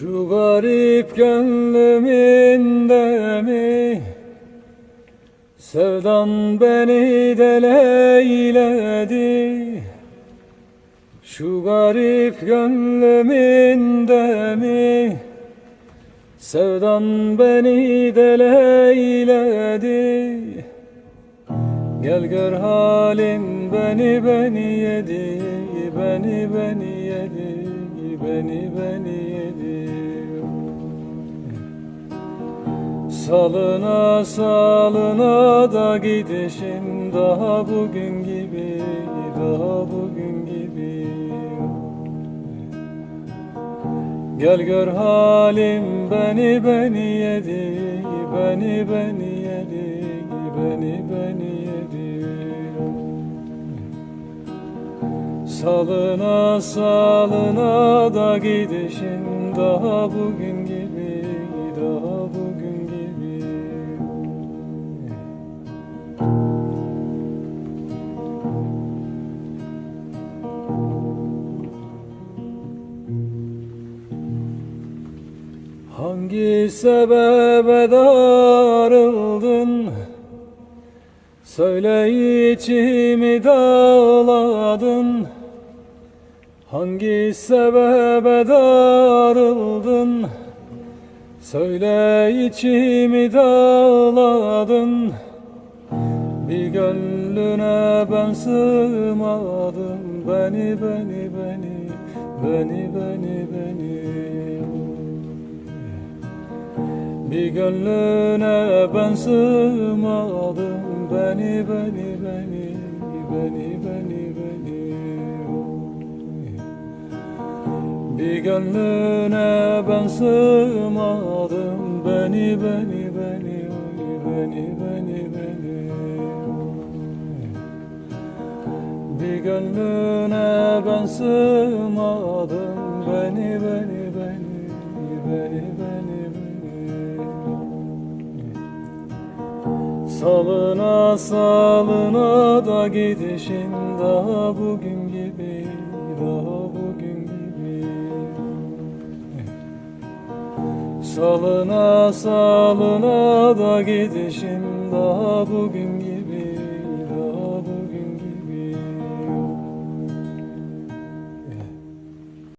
Şu garip gönlümünde mi Sevdan beni deleyledi. Şu garip gönlümünde mi Sevdan beni deleyledi. Gel gör halim beni beni yedi Beni beni yedi Beni beni Salına salına da gidişim. Daha bugün gibi Daha bugün gibi. Gel gör halim beni beni yedi Beni beni yedi Beni beni yedi. Salına salına da gidişin Daha bugün gibi Hangi sebebe darıldın? Söyle içimi dağladın. Hangi sebebe darıldın? Söyle içimi dağladın. Bir gönlüne ben sığmadım. Beni beni beni Beni beni beni bir gönlüne ben sığmadım. Beni beni beni Beni beni beni. Bir gönlüne ben sığmadım. Beni beni beni Beni beni beni. Bir gönlüne ben sığmadım. Beni beni Salına salına da gidişin daha bugün gibi Daha bugün gibi. Salına salına da gidişin daha bugün gibi